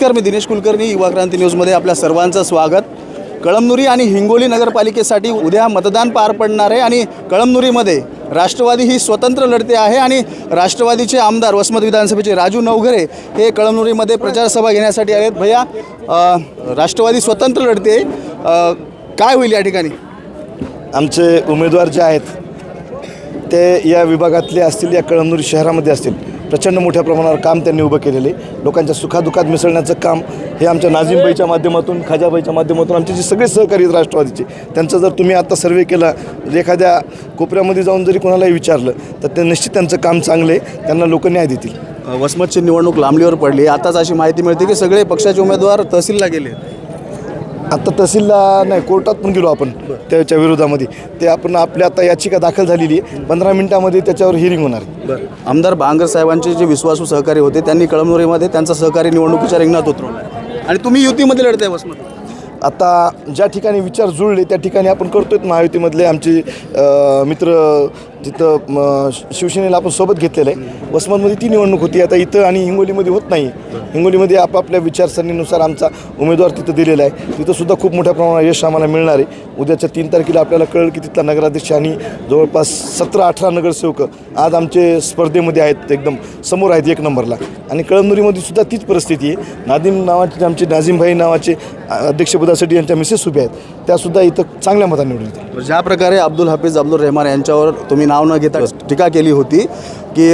नमस्कार मी दिनेश कुलकर्णी युवा क्रांती न्यूजमध्ये आपल्या सर्वांचं स्वागत. कळमनुरी आणि हिंगोली नगरपालिकेसाठी उद्या मतदान पार पडणार आहे आणि कळमनुरीमध्ये राष्ट्रवादी ही स्वतंत्र लढते आहे आणि राष्ट्रवादीचे आमदार वसमत विधानसभेचे राजू नवघरे हे कळमनुरीमध्ये प्रचारसभा घेण्यासाठी आहेत भैया राष्ट्रवादी स्वतंत्र लढते काय होईल या ठिकाणी? आमचे उमेदवार जे आहेत ते या विभागातले असतील या कळमनुरी शहरामध्ये असतील. प्रचंड मोठ्या प्रमाणावर काम त्यांनी उभं केलेले. लोकांच्या सुखादुखात मिसळण्याचं काम हे आमच्या नाझीमबाईच्या माध्यमातून खाजाबाईच्या माध्यमातून आमचे जे सगळे सहकारी आहेत राष्ट्रवादीचे त्यांचं जर तुम्ही आता सर्वे केला जर एखाद्या कोपऱ्यामध्ये जाऊन जरी कोणालाही विचारलं तर ते निश्चित त्यांचं काम चांगलं आहे त्यांना लोक न्याय देतील. वसमतची निवडणूक लांबलीवर पडली. आताच अशी माहिती मिळते की सगळे पक्षाचे उमेदवार तहसीलला गेले. आता तहसीलला नाही कोर्टात पण गेलो आपण त्याच्या विरोधामध्ये. ते आपण आपल्या आता याचिका दाखल झालेली आहे. पंधरा मिनिटामध्ये त्याच्यावर हिअरिंग होणार आहे. आमदार बांगर साहेबांचे जे विश्वासू सहकारी होते त्यांनी कळमनुरीमध्ये त्यांचा सहकारी निवडणुकीच्या रिंगणात उतरवला आणि तुम्ही युतीमध्ये लढताय वसमत. आता ज्या ठिकाणी विचार जुळले त्या ठिकाणी आपण करतोय महायुतीमधले आमचे अ, मित्र जिथं म, श- शिवसेनेला आपण सोबत घेतलेलं आहे. वसमतमध्ये ती निवडणूक होती. आता इथं आणि हिंगोलीमध्ये होत नाही. हिंगोलीमध्ये आपापल्या विचारसरणीनुसार आमचा उमेदवार तिथं दिलेला आहे. तिथं सुद्धा खूप मोठ्या प्रमाणात यश आम्हाला मिळणार आहे. उद्याच्या तीन तारखेला आपल्याला कळेल की तिथला नगराध्यक्ष आणि जवळपास सतरा अठरा नगरसेवक आज आमचे स्पर्धेमध्ये आहेत. एकदम समोर आहेत एक नंबरला. आणि कळमनुरीमध्ये सुद्धा तीच परिस्थिती आहे. नादिम नावाचे आमचे नाझीमभाई नावाचे अ, अध्यक्षपदासाठी यांच्या मिसेस उभ्या आहेत. त्यासुद्धा इथं चांगल्या मताने निवडून येतील. ज्या प्रकारे अब्दुल हाफिज अब्दुल रहमान यांच्यावर तुम्ही नाव न घेता टीका केली होती की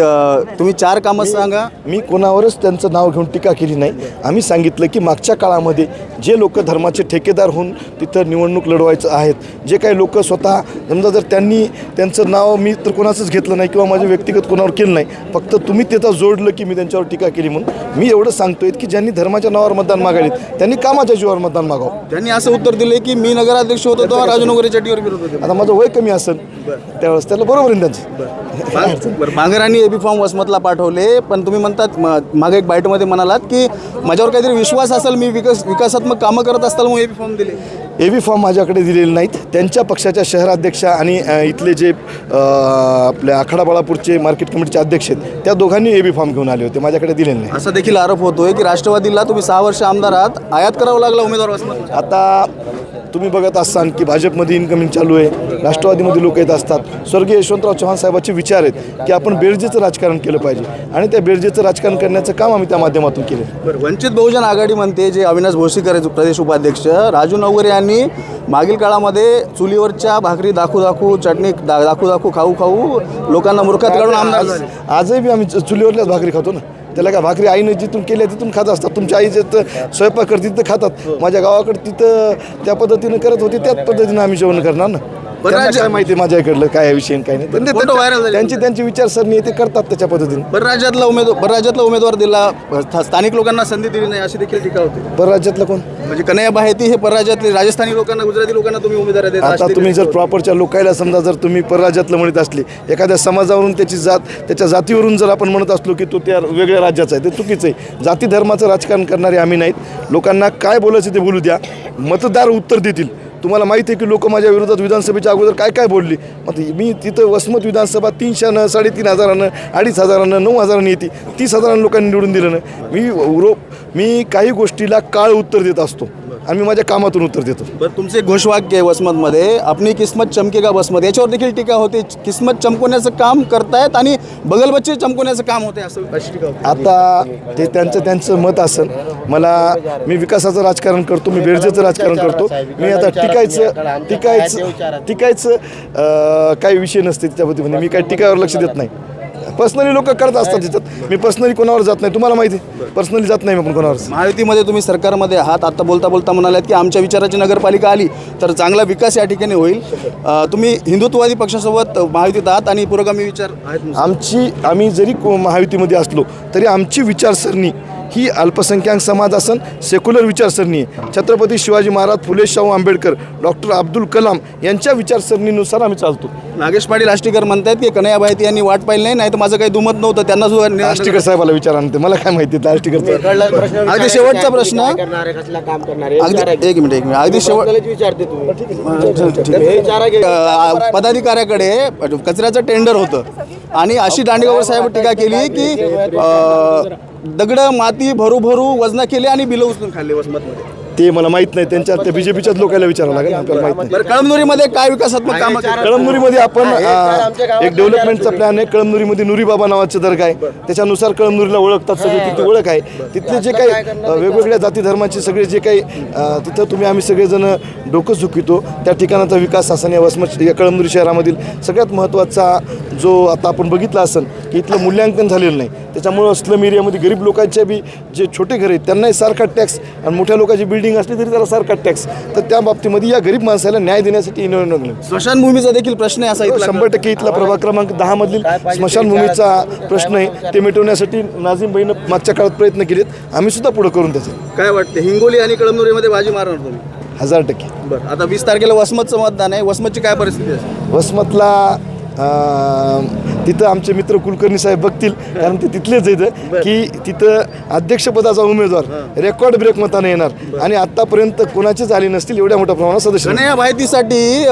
तुम्ही चार कामं सांगा. मी कोणावरच त्यांचं नाव घेऊन टीका केली नाही. आम्ही सांगितलं की मागच्या काळामध्ये जे लोक धर्माचे ठेकेदार होऊन तिथं निवडणूक लढवायचं आहेत जे काही लोक स्वतः समजा जर त्यांनी त्यांचं नाव मी तर कोणाचंच घेतलं नाही किंवा माझे व्यक्तिगत कोणावर केलं नाही फक्त तुम्ही त्याचं जोडलं की मी त्यांच्यावर टीका केली म्हणून. मी एवढं सांगतोय की ज्यांनी धर्माच्या नावावर मतदान मागायले त्यांनी कामाच्या जीवावर मतदान मागावं? त्यांनी असं उत्तर दिले की मी नगराध्यक्ष होतो तेव्हा राजनगरी चटीवर विरोध होते. आता माझं वय कमी असेल त्यावेळेस त्याला बरोबर आहे त्यांचं. बरं ए एबी फॉर्म वसमतला पाठवले पण तुम्ही म्हणतात मागे एक बाईटमध्ये म्हणालात की माझ्यावर काहीतरी विश्वास असेल मी विकास विकासात्मक कामं करत असताना मग एबी फॉर्म दिले. ए बी फॉर्म माझ्याकडे दिलेले नाहीत. त्यांच्या पक्षाच्या शहराध्यक्ष आणि इथले जे आपल्या आखाडा बाळापूरचे मार्केट कमिटीचे अध्यक्ष आहेत त्या दोघांनी ए बी फॉर्म घेऊन आले होते माझ्याकडे दिलेले नाही. असा देखील आरोप होतोय की राष्ट्रवादीला तुम्ही सहा वर्ष आमदार आहात आयात करावं लागला उमेदवार आता तुम्ही बघत असाल की भाजपमध्ये इन्कमिंग चालू आहे राष्ट्रवादीमध्ये लोक येत असतात. स्वर्गीय यशवंतराव चव्हाण साहेबांचे विचार आहेत की आपण बेरजेचं राजकारण केलं पाहिजे आणि त्या बेरजेचं राजकारण करण्याचं काम आम्ही त्या माध्यमातून केलं वंचित बहुजन आघाडी म्हणते जे अविनाश भोसीकर आहेत प्रदेश उपाध्यक्ष राजू नवगरे यांनी मागील काळामध्ये चुलीवरच्या भाकरी दाखवू दाखवू चटणी दा दाखवू दाखवू खाऊ खाऊ लोकांना मूर्खात काढून आमदार आजही बी आम्ही चुलीवरल्याच भाकरी खातो ना. त्याला काय भाकरी आईनं जिथून केल्या तिथून खात असतात. तुमच्या आई जिथं स्वयंपाक करते तिथं खातात. माझ्या गावाकडे तिथं त्या पद्धतीनं करत होती त्याच पद्धतीनं आम्ही जेवण करणार ना. त्यांना राज्य- काय माहिती माझ्या इकडलं काय आहे विषय आणि काय नाही. पण ते फोटो त्यांच्या- viral झाले. त्यांची त्यांची विचारसरणी आहे ते करतात त्याच्या पद्धतीने. बरं राज्यातला उमेदवार बरं राज्यातला उमेदवार दिला स्था- स्थानिक लोकांना संधी दिली नाही अशी देखील टीका होते. परराज्यातलं कोण? म्हणजे कन्हैया बाहेती हे परराज्यातले राजस्थानी लोकांना गुजराती लोकांना तुम्ही उमेदवार देता आता तुम्ही जर प्रॉपरच्या लोकायला समजा जर तुम्ही परराज्यातलं म्हणत असले एखाद्या समाजावरून त्याची जात त्याच्या जातीवरून जर आपण म्हणत असलो की तो त्या वेगळ्या राज्याचा आहे ते चुकीचं आहे. जाती धर्माचं राजकारण करणारे आम्ही नाहीत. लोकांना काय बोलायचं ते बोलू द्या. मतदार उत्तर देतील. तुम्हाला माहिती आहे की लोक माझ्या विरोधात विधानसभेच्या अगोदर काय काय बोलली? मग मी तिथं वसमत विधानसभा तीनशेनं साडेतीन हजारानं अडीच हजारानं नऊ हजारानं येते. तीस हजारानं लोकांनी निवडून दिलं ना. मी रो मी काही गोष्टीला काळ उत्तर देत असतो. आणि मी माझ्या कामातून उत्तर देतो. बरं तुमचे घोषवाक्य आहे वसमतमध्ये. आपली किस्मत चमकेगा बसमत याच्यावर देखील टीका होते. किस्मत चमकवण्याचं काम करतायत आणि बगलबच्चे चमकवण्याचं काम होते असं आता ते त्यांचं त्यांचं मत असेल. मला मी विकासाचं राजकारण करतो मी बेरजेचं राजकारण करतो. मी आता टिकायचं टिकायचं टिकायचं काही विषय नसते त्याच्या पद्धतीने मी काही टिकावर लक्ष देत नाही. पर्सनली लोक करत असतात त्याच्यात मी पर्सनली कोणावर जात नाही. तुम्हाला माहिती पर्सनली जात नाही मी पण कोणावर. महायुतीमध्ये तुम्ही सरकारमध्ये आहात. आता बोलता बोलता म्हणालात की आमच्या विचाराची नगरपालिका आली तर चांगला विकास या ठिकाणी होईल. तुम्ही हिंदुत्ववादी पक्षासोबत महायुतीत आहात आणि पुरोगामी विचार. आमची आम्ही जरी महायुतीमध्ये असलो तरी आमची विचारसरणी ही अल्पसंख्याक समाज असन सेक्युलर विचारसरणी. आहे छत्रपती शिवाजी महाराज फुले शाहू आंबेडकर डॉक्टर अब्दुल कलाम यांच्या विचारसरणीनुसार आम्ही चालतो. नागेश पाटील आष्टीकर म्हणतायत की कन्हैया बाहेती यांनी वाट पाहिली नाही नाही तर माझं काही दुमत नव्हतं त्यांना सुद्धा आष्टीकर साहेबाला विचारा ना ते मला काय माहिती आष्टीकरचं अगदी शेवटचा प्रश्न. काय करणार आहे कसला काम करणार आहे विचारा अगदी. एक मिनिट एक मिनिट. अगदी शेवट हे पदाधिकाऱ्याकडे कचऱ्याचं टेंडर होतं. आणि अशी दांडेगावर साहेब टीका केली की अ, दगडं माती भरू भरू वजना केले आणि बिलं उचलून खाल्ले वसमतमध्ये. ते मला माहीत नाही त्यांच्या त्या बी जे पीच्याच लोकांना विचारावं लागेल आपल्याला माहीत नाही. बरं कळमनुरीमध्ये काय विकासात्मक कामं? कळमनुरीमध्ये आपण एक डेव्हलपमेंटचा प्लॅन आहे. कळमनुरीमध्ये नुरीबाबा नावाचं दर्गा आहे त्याच्यानुसार कळमनुरीला ओळखतात सगळे तिथे ओळख आहे. तिथले जे काही अ, वेगवेगळ्या जाती धर्माचे सगळे जे काही अ, तिथं तुम्ही आम्ही सगळेजण डोकं झुकितो. त्या ठिकाणाचा विकास असन या वसमत या कळमनुरी शहरामधील सगळ्यात महत्त्वाचा जो आता आपण बघितला असन की इथलं मूल्यांकन झालेलं नाही. त्याच्यामुळं स्लम एरियामध्ये गरीब लोकांच्या बी जे छोटे घर आहेत त्यांनाही सारखा टॅक्स आणि मोठ्या लोकांची बिल्डिंग असली तरी त्याला सारखा टॅक्स तर त्या बाबतीमध्ये या गरीब माणसाला न्याय देण्यासाठी इनोव्हेटिव्ह स्मशानभूमीचा देखील प्रश्न आहे असा शंभर टक्के इथला प्रभाग क्रमांक दहा मधील स्मशानभूमीचा प्रश्न आहे. ते मिटवण्यासाठी नाझीम भाईनं मागच्या काळात प्रयत्न केलेत. आम्ही सुद्धा पुढे करून त्याचे. काय वाटते हिंगोली आणि कळमनुरीमध्ये बाजी मारणार तुम्ही? हजार टक्के. बरं आता वीस तारखेला वसमतचं मतदान आहे. वसमतची काय परिस्थिती आहे? वसमतला तिथं आमचे मित्र कुलकर्णी साहेब बघतील कारण ते तिथलेच आहेत. की तिथं अध्यक्षपदाचा उमेदवार रेकॉर्ड ब्रेक मताने येणार. आणि आतापर्यंत कोणाचीच आली नसतील एवढ्या मोठ्या प्रमाणात सदस्य. या माहितीसाठी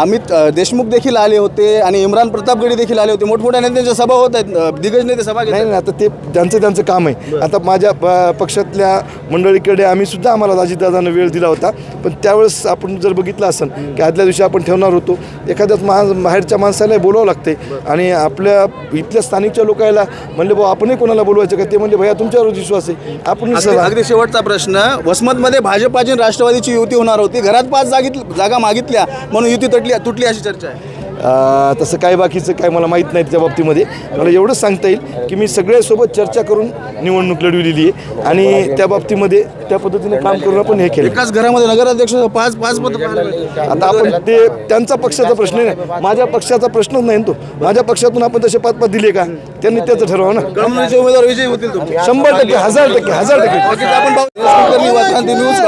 अमित देशमुख देखील आले होते आणि इम्रान प्रतापगडी देखील आले होते. मोठमोठ्या नेत्यांच्या सभा होत आहेत. दिग्गज नेते सभा नाही आता ते त्यांचं त्यांचं काम आहे. आता माझ्या पक्षातल्या मंडळीकडे आम्ही सुद्धा आम्हाला अजितदादांना वेळ दिला होता. पण त्यावेळेस आपण जर बघितलं असेल की आदल्या दिवशी आपण ठेवणार होतो एखाद्याच मा बाहेरच्या माणसाला बोलावं लागते आणि आपल्या इथल्या स्थानिकच्या लोकांना म्हणले भाऊ आपणही कोणाला बोलवायचं का? ते म्हणले भैया तुमच्यावर विश्वास आहे. आपण अगदी शेवटचा प्रश्न वसमतमध्ये भाजपाची राष्ट्रवादीची युती होणार होती. घरात पाच जागीत जागा मागितल्या म्हणून युती तुटली तुटली अशी चर्चा आहे. तसं काय बाकीचं काय मला माहीत नाही त्या बाबतीमध्ये. मला एवढंच सांगता येईल की मी सगळ्यासोबत चर्चा करून निवडणूक लढविलेली आहे. आणि त्या बाबतीमध्ये त्या पद्धतीने काम करून आपण हे केलं. एकाच घरामध्ये नगराध्यक्ष पाच पाच पद. आता आपण ते त्यांचा पक्षाचा प्रश्न नाही माझ्या पक्षाचा प्रश्नच नाही तो. माझ्या पक्षातून आपण तसे पाच पाच दिले का? त्यांनी त्याचं ठरवावं ना. उमेदवार विजयी होतील शंभर टक्के हजार टक्के हजार टक्के. आपण. न्यूज